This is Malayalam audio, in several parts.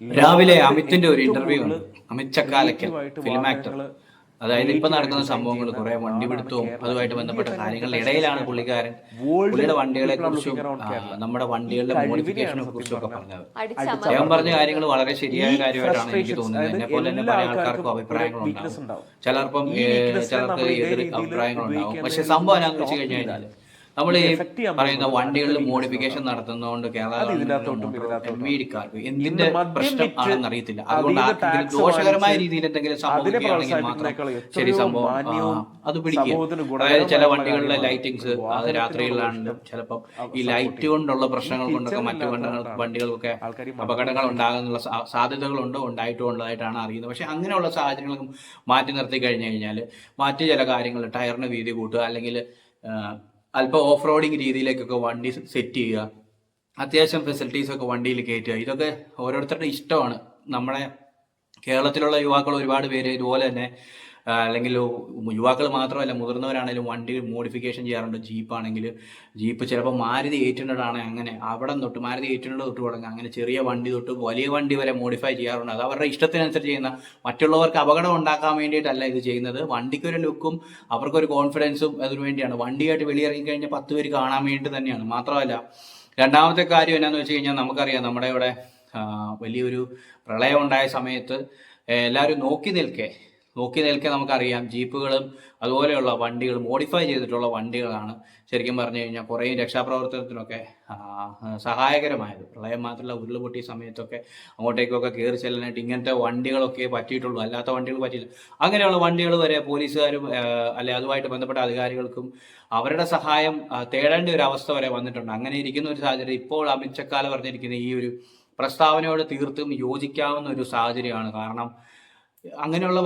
രാവിലെ അമിത്തിന്റെ ഒരു ഇന്റർവ്യൂ ഉണ്ട്. അമിത് ചക്കാലക്കൽ ഫിലിം ആക്ടർ അതായത് ഇപ്പൊ നടക്കുന്ന സംഭവങ്ങൾ കുറെ വണ്ടിപിടുത്തവും അതുമായിട്ട് ബന്ധപ്പെട്ട കാര്യങ്ങളുടെ ഇടയിലാണ് പുള്ളിക്കാരൻ. പുള്ളിയുടെ വണ്ടികളെ കുറിച്ചും നമ്മുടെ വണ്ടികളുടെ മോഡിഫിക്കേഷനെ കുറിച്ചും ഒക്കെ പറഞ്ഞത് അദ്ദേഹം പറഞ്ഞ കാര്യങ്ങൾ വളരെ ശരിയായ കാര്യമായിട്ടാണ് എനിക്ക് തോന്നുന്നത്. എന്നെ പോലെ തന്നെ പല ആൾക്കാർക്കും അഭിപ്രായങ്ങളുണ്ടാവും ചിലർപ്പം ചിലർക്ക് എതിർ അഭിപ്രായങ്ങളുണ്ടാവും പക്ഷെ സംഭവം എന്നാന്ന് വെച്ച് കഴിഞ്ഞാൽ നമ്മൾ ഈ പറയുന്ന വണ്ടികളിൽ മോഡിഫിക്കേഷൻ നടത്തുന്നതുകൊണ്ട് കേരള മേടിക്കാർക്ക് എന്തിന്റെ പ്രശ്നം ആണെന്ന് അറിയത്തില്ല അതുകൊണ്ട് ദോഷകരമായ രീതിയിൽ എന്തെങ്കിലും സംഭവിക്കുകയാണെങ്കിൽ മാത്രം ശരി സംഭവം അത് പിടിക്കുക. അതായത് ചില വണ്ടികളിലെ ലൈറ്റിങ്സ് അത് രാത്രികളിലാണെങ്കിലും ചിലപ്പോൾ ഈ ലൈറ്റ് കൊണ്ടുള്ള പ്രശ്നങ്ങൾ കൊണ്ടൊക്കെ മറ്റു വണ്ടികൾ വണ്ടികൾക്കൊക്കെ അപകടങ്ങൾ ഉണ്ടാകുന്നുള്ള സാധ്യതകൾ സാധ്യതകളുണ്ട് ഉണ്ടായിട്ടും ഉള്ളതായിട്ടാണ് അറിയുന്നത്. പക്ഷെ അങ്ങനെയുള്ള സാഹചര്യങ്ങളൊക്കെ മാറ്റി നിർത്തി കഴിഞ്ഞു കഴിഞ്ഞാൽ മറ്റു ചില കാര്യങ്ങൾ ടയറിന് വീതി കൂട്ടുക അല്ലെങ്കിൽ അല്പം ഓഫ് റോഡിങ് രീതിയിലേക്കൊക്കെ വണ്ടി സെറ്റ് ചെയ്യുക. അത്യാവശ്യം ഫെസിലിറ്റീസ് ഒക്കെ വണ്ടിയിൽ കയറ്റുക ഇതൊക്കെ ഓരോരുത്തരുടെ ഇഷ്ടമാണ്. നമ്മുടെ കേരളത്തിലുള്ള യുവാക്കൾ ഒരുപാട് പേര് ഇതുപോലെ തന്നെ അല്ലെങ്കിൽ യുവാക്കൾ മാത്രമല്ല മുതിർന്നവരാണെങ്കിലും വണ്ടി മോഡിഫിക്കേഷൻ ചെയ്യാറുണ്ട്. ജീപ്പ് ആണെങ്കിൽ ജീപ്പ് ചിലപ്പോൾ മാരുതി എയ്റ്റ് ആണ് അങ്ങനെ അവിടെ തൊട്ട് മാരുതി എയ്റ്റ് ഹൺഡ്രഡ് തൊട്ട് തുടങ്ങുക അങ്ങനെ ചെറിയ വണ്ടി തൊട്ട് വലിയ വണ്ടി വരെ മോഡിഫൈ ചെയ്യാറുണ്ട്. അത് അവരുടെ ഇഷ്ടത്തിനനുസരിച്ച് ചെയ്യുന്ന മറ്റുള്ളവർക്ക് അപകടം ഉണ്ടാക്കാൻ വേണ്ടിയിട്ടല്ല ഇത് ചെയ്യുന്നത്. വണ്ടിക്കൊരു ലുക്കും അവർക്കൊരു കോൺഫിഡൻസും അതിനു വേണ്ടിയാണ്. വണ്ടിയായിട്ട് വെളിയിറങ്ങി കഴിഞ്ഞാൽ പത്ത് പേര് കാണാൻ വേണ്ടി തന്നെയാണ്. മാത്രമല്ല രണ്ടാമത്തെ കാര്യം എന്നാന്ന് വെച്ച് കഴിഞ്ഞാൽ നമുക്കറിയാം നമ്മുടെ ഇവിടെ വലിയൊരു പ്രളയം ഉണ്ടായ സമയത്ത് എല്ലാവരും നോക്കി നിൽക്കെ. നോക്കി നിൽക്കെ നമുക്കറിയാം. ജീപ്പുകളും അതുപോലെയുള്ള വണ്ടികൾ മോഡിഫൈ ചെയ്തിട്ടുള്ള വണ്ടികളാണ് ശരിക്കും പറഞ്ഞു കഴിഞ്ഞാൽ കുറേ രക്ഷാപ്രവർത്തനത്തിനൊക്കെ സഹായകരമായത്. പ്രളയം മാത്രമല്ല ഉരുളുപൊട്ടിയ സമയത്തൊക്കെ അങ്ങോട്ടേക്കൊക്കെ കയറി ചെല്ലാനായിട്ട് ഇങ്ങനത്തെ വണ്ടികളൊക്കെ പറ്റിയിട്ടുള്ളൂ. അല്ലാത്ത വണ്ടികൾ പറ്റിയില്ല. അങ്ങനെയുള്ള വണ്ടികൾ വരെ പോലീസുകാരും അല്ലെ അതുമായിട്ട് ബന്ധപ്പെട്ട അധികാരികൾക്കും അവരുടെ സഹായം തേടേണ്ട ഒരു അവസ്ഥ വരെ വന്നിട്ടുണ്ട്. അങ്ങനെ ഇരിക്കുന്ന ഒരു സാഹചര്യം ഇപ്പോൾ അമിത് ചക്കാല പറഞ്ഞിരിക്കുന്ന ഈ ഒരു പ്രസ്താവനയോട് തീർത്തും യോജിക്കാവുന്ന ഒരു സാഹചര്യമാണ്. കാരണം അങ്ങനെയുള്ള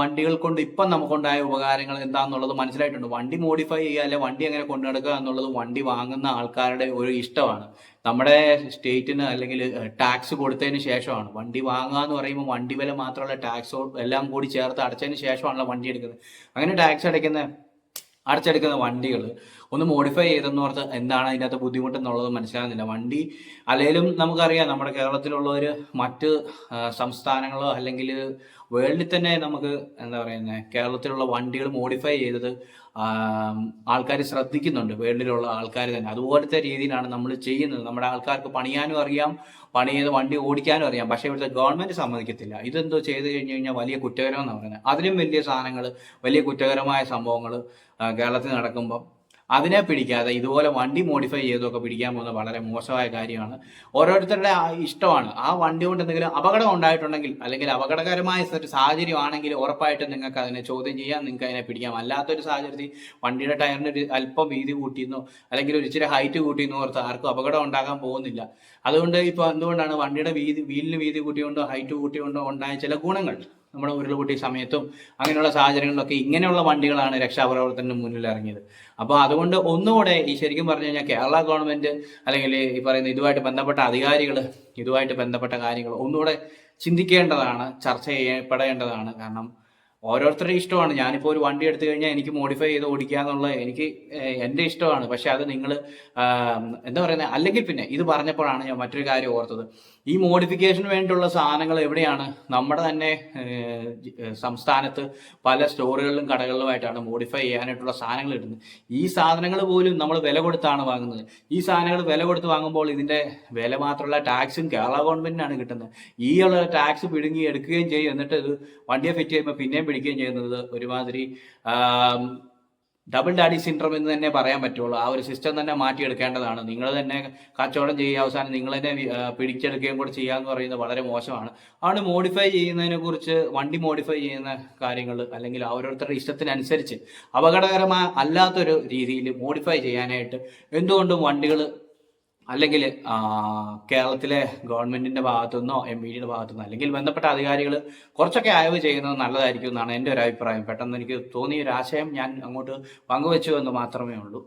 വണ്ടികൾ കൊണ്ട് ഇപ്പം നമുക്കുണ്ടായ ഉപകാരങ്ങൾ എന്താണെന്നുള്ളത് മനസ്സിലായിട്ടുണ്ട്. വണ്ടി മോഡിഫൈ ചെയ്യുക അല്ലെ വണ്ടി എങ്ങനെ കൊണ്ടു നടക്കുക എന്നുള്ളത് വണ്ടി വാങ്ങുന്ന ആൾക്കാരുടെ ഒരു ഇഷ്ടമാണ്. നമ്മുടെ സ്റ്റേറ്റിന് അല്ലെങ്കിൽ ടാക്സ് കൊടുത്തതിന് ശേഷമാണ്. വണ്ടി വാങ്ങുക എന്ന് പറയുമ്പോൾ വണ്ടി വില മാത്രമല്ല ടാക്സ് എല്ലാം കൂടി ചേർത്ത് അടച്ചതിന് ശേഷമാണല്ലോ വണ്ടി എടുക്കുന്നത്. അങ്ങനെ ടാക്സ് അടയ്ക്കുന്ന അടച്ചെടുക്കുന്ന വണ്ടികൾ ഒന്ന് മോഡിഫൈ ചെയ്തെന്ന് പറഞ്ഞാൽ എന്താണ് അതിനകത്ത് ബുദ്ധിമുട്ടെന്നുള്ളത് മനസ്സിലാകുന്നില്ല. വണ്ടി അല്ലെങ്കിലും നമുക്കറിയാം നമ്മുടെ കേരളത്തിലുള്ളവർ മറ്റ് സംസ്ഥാനങ്ങളോ അല്ലെങ്കിൽ വേൾഡിൽ തന്നെ നമുക്ക് എന്താ പറയുന്നത് കേരളത്തിലുള്ള വണ്ടികൾ മോഡിഫൈ ചെയ്തത് ആൾക്കാർ ശ്രദ്ധിക്കുന്നുണ്ട് വേൾഡിലുള്ള ആൾക്കാർ തന്നെ. അതുപോലത്തെ രീതിയിലാണ് നമ്മൾ ചെയ്യുന്നത്. നമ്മുടെ ആൾക്കാർക്ക് പണിയാനും അറിയാം പണി ചെയ്ത് വണ്ടി ഓടിക്കാനും അറിയാം. പക്ഷേ ഇവിടുത്തെ ഗവൺമെന്റ് സമ്മതിക്കത്തില്ല. ഇതെന്തോ ചെയ്ത് കഴിഞ്ഞു കഴിഞ്ഞാൽ വലിയ കുറ്റകരം എന്ന് പറയുന്നത് അതിലും വലിയ സാധനങ്ങൾ വലിയ കുറ്റകരമായ സംഭവങ്ങൾ കേരളത്തിൽ നടക്കുമ്പോൾ അതിനെ പിടിക്കാതെ ഇതുപോലെ വണ്ടി മോഡിഫൈ ചെയ്തൊക്കെ പിടിക്കാൻ പോകുന്നത് വളരെ മോശമായ കാര്യമാണ്. ഓരോരുത്തരുടെ ഇഷ്ടമാണ്. ആ വണ്ടി കൊണ്ട് എന്തെങ്കിലും അപകടം ഉണ്ടായിട്ടുണ്ടെങ്കിൽ അല്ലെങ്കിൽ അപകടകരമായ ഒരു സാഹചര്യം ആണെങ്കിൽ ഉറപ്പായിട്ടും നിങ്ങൾക്ക് അതിനെ ചോദ്യം ചെയ്യാൻ നിങ്ങൾക്ക് അതിനെ പിടിക്കാം. അല്ലാത്തൊരു സാഹചര്യത്തിൽ വണ്ടിയുടെ ടയറിന് ഒരു അല്പം വീതി കൂട്ടിയെന്നോ അല്ലെങ്കിൽ ഒരു ഇച്ചിരി ഹൈറ്റ് കൂട്ടിയെന്നോ ഓർത്ത് ആർക്കും അപകടം ഉണ്ടാകാൻ പോകുന്നില്ല. അതുകൊണ്ട് ഇപ്പോൾ എന്തുകൊണ്ടാണ് വണ്ടിയുടെ വീതി വീലിന് വീതി കൂട്ടിയോണ്ടോ ഹൈറ്റ് കൂട്ടിയോണ്ടോ ഉണ്ടായ ചില ഗുണങ്ങൾ? നമ്മുടെ ഉരുൾപൊട്ടിയ സമയത്തും അങ്ങനെയുള്ള സാഹചര്യങ്ങളിലൊക്കെ ഇങ്ങനെയുള്ള വണ്ടികളാണ് രക്ഷാപ്രവർത്തനത്തിന് മുന്നിൽ ഇറങ്ങിയത്. അപ്പോൾ അതുകൊണ്ട് ഒന്നുകൂടെ ഈ ശരിക്കും പറഞ്ഞു കഴിഞ്ഞാൽ കേരള ഗവൺമെന്റ് അല്ലെങ്കിൽ ഈ പറയുന്ന ഇതുമായിട്ട് ബന്ധപ്പെട്ട അധികാരികൾ ഇതുമായിട്ട് ബന്ധപ്പെട്ട കാര്യങ്ങൾ ഒന്നുകൂടെ ചിന്തിക്കേണ്ടതാണ് ചർച്ച ചെയ്യപ്പെടേണ്ടതാണ്. കാരണം ഓരോരുത്തരുടെ ഇഷ്ടമാണ്. ഞാനിപ്പോൾ ഒരു വണ്ടി എടുത്തു കഴിഞ്ഞാൽ എനിക്ക് മോഡിഫൈ ചെയ്ത് ഓടിക്കുക എന്നുള്ള എനിക്ക് എന്റെ ഇഷ്ടമാണ്. പക്ഷെ അത് നിങ്ങൾ എന്താ പറയുന്നത് അല്ലെങ്കിൽ പിന്നെ ഇത് പറഞ്ഞപ്പോഴാണ് ഞാൻ മറ്റൊരു കാര്യം ഓർത്തത്. ഈ മോഡിഫിക്കേഷന് വേണ്ടിയുള്ള സാധനങ്ങൾ എവിടെയാണ്? നമ്മുടെ തന്നെ സംസ്ഥാനത്ത് പല സ്റ്റോറുകളിലും കടകളിലുമായിട്ടാണ് മോഡിഫൈ ചെയ്യാനായിട്ടുള്ള സാധനങ്ങൾ ഇടുന്നത്. ഈ സാധനങ്ങൾ പോലും നമ്മൾ വില കൊടുത്താണ് വാങ്ങുന്നത്. ഈ സാധനങ്ങൾ വില കൊടുത്ത് വാങ്ങുമ്പോൾ ഇതിന്റെ വില മാത്രമല്ല ടാക്സും കേരള ഗവൺമെന്റിനാണ് കിട്ടുന്നത്. ഈ ഉള്ള ടാക്സ് പിടുങ്ങി എടുക്കുകയും ചെയ്യും. എന്നിട്ട് ഇത് വണ്ടിയെ ഫിറ്റ് ചെയ്യുമ്പോൾ പിന്നെയും പിടിക്കുകയും ചെയ്യുന്നത് ഒരുമാതിരി ഡബിൾ ഡാഡി സിൻഡ്രം എന്ന് തന്നെ പറയാൻ പറ്റുള്ളൂ. ആ ഒരു സിസ്റ്റം തന്നെ മാറ്റിയെടുക്കേണ്ടതാണ്. നിങ്ങൾ തന്നെ കച്ചവടം ചെയ്യുക അവസാനം നിങ്ങൾ തന്നെ പിടിച്ചെടുക്കുകയും കൂടെ ചെയ്യാന്ന് പറയുന്നത് വളരെ മോശമാണ്. അതുകൊണ്ട് മോഡിഫൈ ചെയ്യുന്നതിനെ കുറിച്ച് വണ്ടി മോഡിഫൈ ചെയ്യുന്ന കാര്യങ്ങൾ അല്ലെങ്കിൽ ഓരോരുത്തരുടെ ഇഷ്ടത്തിനനുസരിച്ച് അപകടകരമായ അല്ലാത്തൊരു രീതിയിൽ മോഡിഫൈ ചെയ്യാനായിട്ട് എന്തുകൊണ്ടും വണ്ടികൾ അല്ലെങ്കിൽ കേരളത്തിലെ ഗവൺമെന്റിന്റെ ഭാഗത്തുനിന്നോ എം ഇ ഡിയുടെ ഭാഗത്തുനിന്നോ അല്ലെങ്കിൽ ബന്ധപ്പെട്ട അധികാരികൾ കുറച്ചൊക്കെ അയവ് ചെയ്യുന്നത് നല്ലതായിരിക്കും എന്നാണ് എന്റെ ഒരു അഭിപ്രായം. പെട്ടെന്ന് എനിക്ക് തോന്നിയ ഒരു ആശയം ഞാൻ അങ്ങോട്ട് പങ്കുവെച്ചു എന്ന് മാത്രമേ ഉള്ളൂ.